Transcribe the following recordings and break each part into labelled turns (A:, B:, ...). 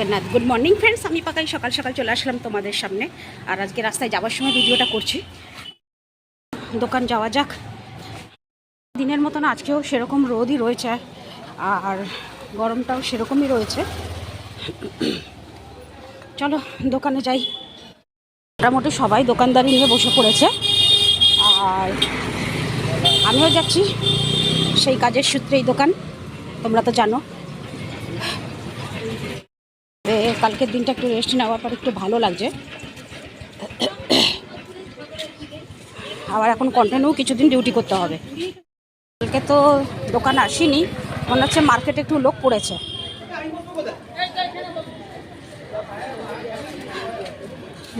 A: Jagannath. Good morning friends আমি পাকাই, সকাল সকাল চলে আসলাম তোমাদের সামনে। আর আজকে রাস্তায় যাওয়ার সময় ভিডিওটা করছি। দোকান যাওয়া যাক। দিনের মতন আজকেও সেরকম রোদই রয়েছে। আর গরমটাও সেরকমই রয়েছে। চলো, দোকানে যাই। মোটামুটি সবাই দোকানদারি নিয়ে বসে পড়েছে। আর আমিও যাচ্ছি। সেই কাজের সূত্রেই দোকান। তোমরা তো জানো। কালকের দিনটা একটু রেস্ট নেওয়ার পর একটু ভালো লাগছে। আবার এখন কন্টিনিউ কিছুদিন ডিউটি করতে হবে। কালকে তো দোকান আসিনি, মনে হচ্ছে মার্কেটে একটু লোক পড়েছে।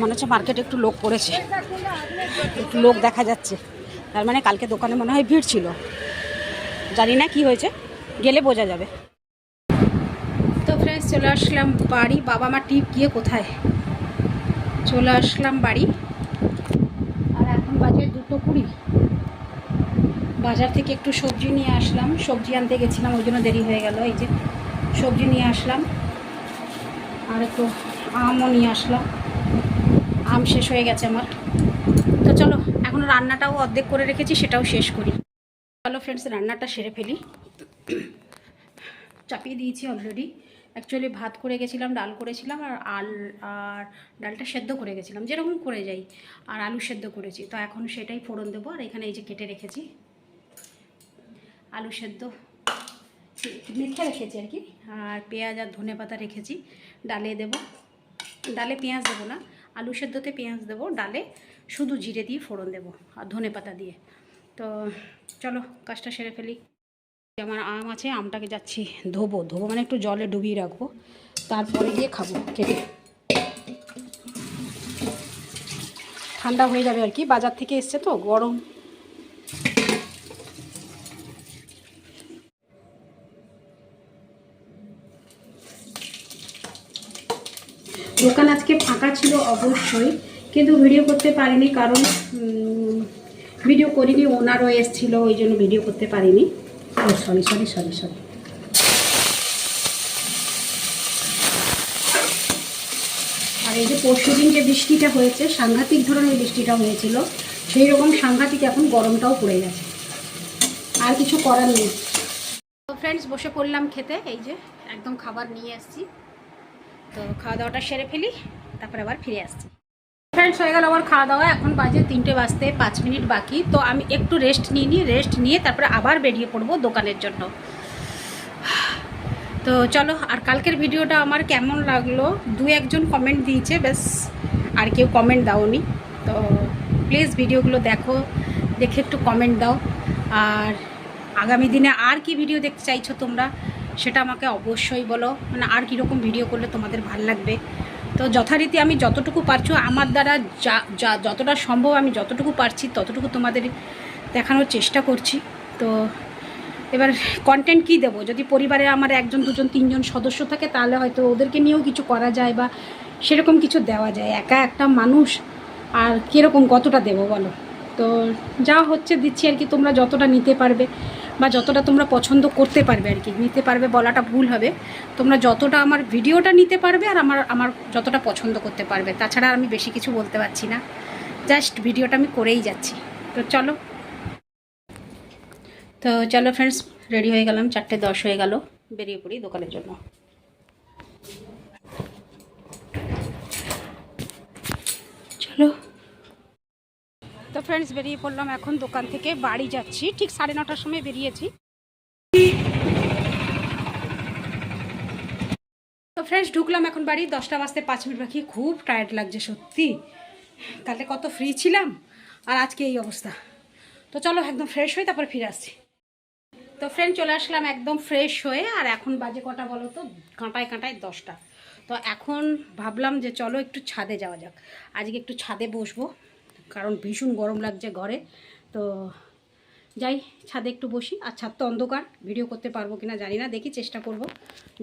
A: মনে হচ্ছে মার্কেটে একটু লোক পড়েছে। একটু লোক দেখা যাচ্ছে। তার মানে কালকে দোকানে মনে হয় ভিড় ছিল। জানি না কি হয়েছে, গেলে বোঝা যাবে। ফ্রেন্ডস চলে আসলাম বাড়ি। বাবা মা টিপ গিয়ে কোথায়? চলে আসলাম বাড়ি। আর এখন বাজে দুটো কুড়ি। বাজার থেকে একটু সবজি নিয়ে আসলাম। সবজি আনতে গেছিলাম, ওই জন্য দেরি হয়ে গেল। এই যে সবজি নিয়ে আসলাম। আর একটু আমও নিয়ে আসলাম। আম শেষ হয়ে গেছে আমার। তো চলো, এখন রান্নাটাও অর্ধেক করে রেখেছি, সেটাও শেষ করি। চলো ফ্রেন্ডস রান্নাটা সেরে ফেলি। চাপিয়ে দিয়েছি অলরেডি অ্যাকচুয়ালি ভাত করে গেছিলাম ডাল করেছিলাম আর আল আর ডালটা সেদ্ধ করে গেছিলাম যেরকম করে যাই। আর আলু সেদ্ধ করেছি তো এখন সেটাই ফোড়ন দেবো। আর এখানে এই যে কেটে রেখেছি। আলু সেদ্ধ। মেখে রেখেছি আর কি? আর পেঁয়াজ আর ধনে পাতা রেখেছি ডালে দেবো। ডালে পেঁয়াজ দেবো না আলু সেদ্ধতে পেঁয়াজ দেবো ডালে শুধু জিরে দিয়ে ফোড়ন দেবো আর ধনে পাতা দিয়ে। তো চলো কাজটা সেরে ফেলি। আমার আম আছে, আমটাকে যাচ্ছি ধোবো। ধোবো মানে একটু জলে ডুবিয়ে রাখব। তারপরে গিয়ে খাব কেটে ঠান্ডা হয়ে যাবে আর কি, বাজার থেকে এসছে তো, গরম। দোকান আজকে ফাঁকা ছিল অবশ্যই, কিন্তু ভিডিও করতে পারিনি কারণ ভিডিও করিনি, ওনারও এসেছিল, ওই জন্য ভিডিও করতে পারিনি। ও সরি সরি সরি সরি আর এই যে পরশু দিন যে বৃষ্টিটা হয়েছে, সাংঘাতিক ধরনের বৃষ্টিটা হয়েছিল, সেই রকম সাংঘাতিক এখন গরমটাও পড়ে গেছে। আর কিছু করার নেই। ফ্রেন্ডস বসে পড়লাম খেতে, এই যে একদম খাবার নিয়ে আসছি। তো খাওয়া দাওয়াটা সেরে ফেলি, তারপরে আবার ফিরে আসছি। ফ্রেন্ডস, হয়ে গেল আমার খাওয়া দাওয়া। এখন বাজে তিনটে বাজতে পাঁচ মিনিট বাকি। তো আমি একটু রেস্ট নিয়ে নিই রেস্ট নিয়ে তারপরে আবার বেরিয়ে পড়ব দোকানের জন্য। তো চলো, আর কালকের ভিডিওটা আমার কেমন লাগল? দু একজন কমেন্ট দিয়েছে, ব্যাস। আর কেউ কমেন্ট দাওনি। তো প্লিজ ভিডিওগুলো দেখো, দেখে একটু কমেন্ট দাও। আর আগামী দিনে আর কি ভিডিও দেখতে চাইছো তোমরা, সেটা আমাকে অবশ্যই বলো। মানে আর কীরকম ভিডিও করলে তোমাদের ভালো লাগবে? তো যথারীতি আমি যতটুকু পারছ, আমার দ্বারা যা যা, যতটা সম্ভব আমি যতটুকু পারছি, ততটুকু তোমাদের দেখানোর চেষ্টা করছি। তো এবার কন্টেন্ট কী দেবো? যদি পরিবারে আমার একজন, দুজন, তিনজন সদস্য থাকে, তাহলে হয়তো ওদেরকে নিয়েও কিছু করা যায় বা সেরকম কিছু দেওয়া যায়। একা একটা মানুষ আর কীরকম, কতটা দেবো বলো? তো যা হচ্ছে দিচ্ছি আর কি, তোমরা যতটা নিতে পারবে। বা যতটা তোমরা পছন্দ করতে পারবে আর কি, নিতে পারবে বলাটা ভুল হবে। তোমরা যতটা আমার ভিডিওটা নিতে পারবে আর আমার আমার যতটা পছন্দ করতে পারবে। তাছাড়া আমি বেশি কিছু বলতে পারছি না। জাস্ট ভিডিওটা আমি করেই যাচ্ছি। তো চলো। তো চলো ফ্রেন্ডস রেডি হয়ে গেলাম। চারটে দশ হয়ে গেল। বেরিয়ে পড়ি দোকানের জন্য। চলো। ফ্রেন্ডস বেরিয়ে পড়লাম এখন দোকান থেকে বাড়ি যাচ্ছি। ঠিক সাড়ে নটার সময় বেরিয়েছি। তো ফ্রেন্ডস ঢুকলাম এখন বাড়ি। দশটা বাজতে পাঁচ মিনিট বাকি। খুব টায়ার্ড লাগছে, সত্যি। কালকে কত ফ্রি ছিলাম, আর আজকে এই অবস্থা। তো চলো একদম ফ্রেশ হয়ে তারপর ফিরে আসছি। তো ফ্রেন্ড চলে আসলাম একদম ফ্রেশ হয়ে, আর এখন বাজে কটা বলো তো? কাঁটায় কাঁটায় দশটা। তো এখন ভাবলাম যে চলো একটু ছাদে যাওয়া যাক। আজকে একটু ছাদে বসবো। কারণ ভীষণ গরম লাগছে ঘরে। তো যাই, ছাদে একটু বসি। আর ছাদ তো অন্ধকার, ভিডিও করতে পারব কিনা জানি না, দেখি চেষ্টা করব।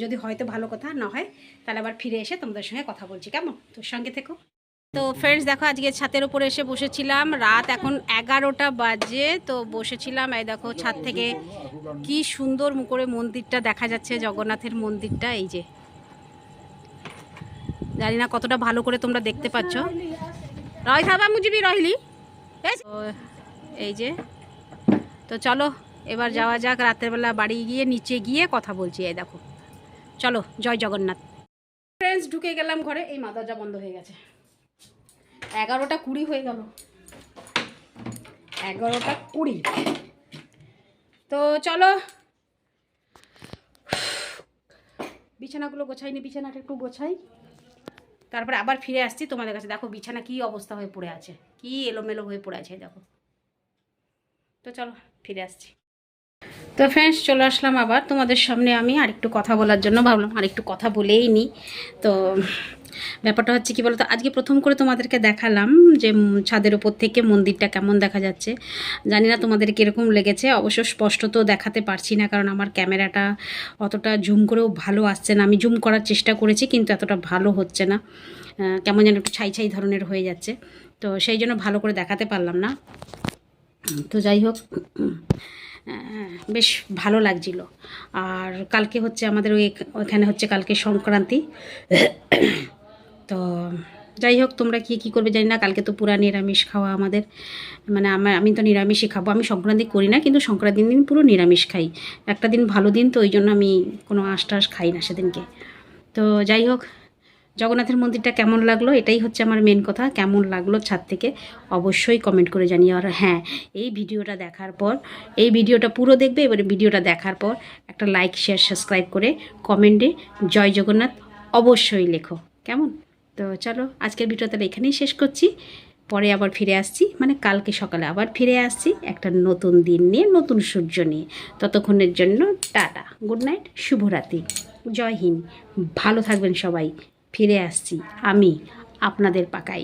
A: যদি হয়তো ভালো কথা, না হয় তাহলে আবার ফিরে এসে তোমাদের সঙ্গে কথা বলছি, কেমন? তোর সঙ্গে থেকো। তো ফ্রেন্ডস দেখো আজকে ছাদের উপরে এসে বসেছিলাম। রাত এখন এগারোটা বাজে, তো বসেছিলাম। এই দেখো ছাদ থেকে কি সুন্দর মুখরে মন্দিরটা দেখা যাচ্ছে, জগন্নাথের মন্দিরটা, এই যে। জানি না কতটা ভালো করে তোমরা দেখতে পাচ্ছ। রয় থাবা মুজিবি, রহিলি। এই যে, তো চলো, এবার যাওয়া যাক, রাতের বেলা বাড়ি গিয়ে নিচে গিয়ে কথা বলছি, এই দেখো। চলো, জয় জগন্নাথ। ফ্রেন্ডস ঢুকে গেলাম ঘরে, এই মা দরজা বন্ধ হয়ে গেছে। এগারোটা কুড়ি হয়ে গেল। এগারোটা কুড়ি। তো চলো। বিছানাগুলো গোছাইনি, বিছানাটা একটু গোছাই। তারপরে আবার ফিরে আসছি তোমাদের কাছে। দেখো বিছানা কি অবস্থা হয়ে পড়ে আছে, কি এলোমেলো হয়ে পড়ে আছে দেখো। তো চলো, ফিরে আসছি। তো ফ্রেন্ডস চলে আসলাম আবার। তোমাদের সামনে আমি আরেকটু কথা বলার জন্য ভাবলাম, আরেকটু কথা বলেই নিই তো ব্যাপারটা হচ্ছে কি বলতো, আজকে প্রথম করে তোমাদেরকে দেখালাম যে ছাদের উপর থেকে মন্দিরটা কেমন দেখা যাচ্ছে। জানি না তোমাদের কীরকম লেগেছে, অবশ্য স্পষ্ট তো দেখাতে পারছি না, কারণ আমার ক্যামেরাটা অতটা জুম করেও ভালো আসছে না। আমি জুম করার চেষ্টা করেছি, কিন্তু এতটা ভালো হচ্ছে না। কেমন যেন একটু ছাই ছাই ধরনের হয়ে যাচ্ছে। তো সেই জন্য ভালো করে দেখাতে পারলাম না। তো যাই হোক বেশ ভালো লাগছিল। আর কালকে হচ্ছে আমাদের ওই ওইখানে হচ্ছে কালকে সংক্রান্তি। তো যাই হোক, তোমরা কি, কী করবে জানি না। কালকে তো পুরা নিরামিষ খাওয়া আমাদের। মানে আমার, আমি তো নিরামিষই খাব। আমি সংক্রান্তি করি না, কিন্তু সংক্রান্তির দিন পুরো নিরামিষ খাই। একটা দিন ভালো দিন, তো ওই জন্য আমি কোনো আঁশ টাশ খাই না সেদিনকে। তো যাই হোক, জগন্নাথের মন্দিরটা কেমন লাগল? এটাই হচ্ছে আমার মেন কথা। কেমন লাগল ছাদ থেকে? অবশ্যই কমেন্ট করে জানিও। আর হ্যাঁ এই ভিডিওটা দেখার পর, এই ভিডিওটা পুরো দেখবে, এবারে ভিডিওটা দেখার পর একটা লাইক শেয়ার সাবস্ক্রাইব করে কমেন্টে জয় জগন্নাথ অবশ্যই লেখো। কেমন? তো চলো, আজকের ভিডিও তাহলে এখানেই শেষ করছি। পরে আবার ফিরে আসছি মানে কালকে সকালে আবার ফিরে আসছি একটা নতুন দিন নিয়ে, নতুন সূর্য নিয়ে। ততক্ষণের জন্য টাটা, গুড নাইট, শুভরাত্রি, জয় হিন্দ। ভালো থাকবেন সবাই, ফিরে আসছি আমি, আপনাদের পাকাই।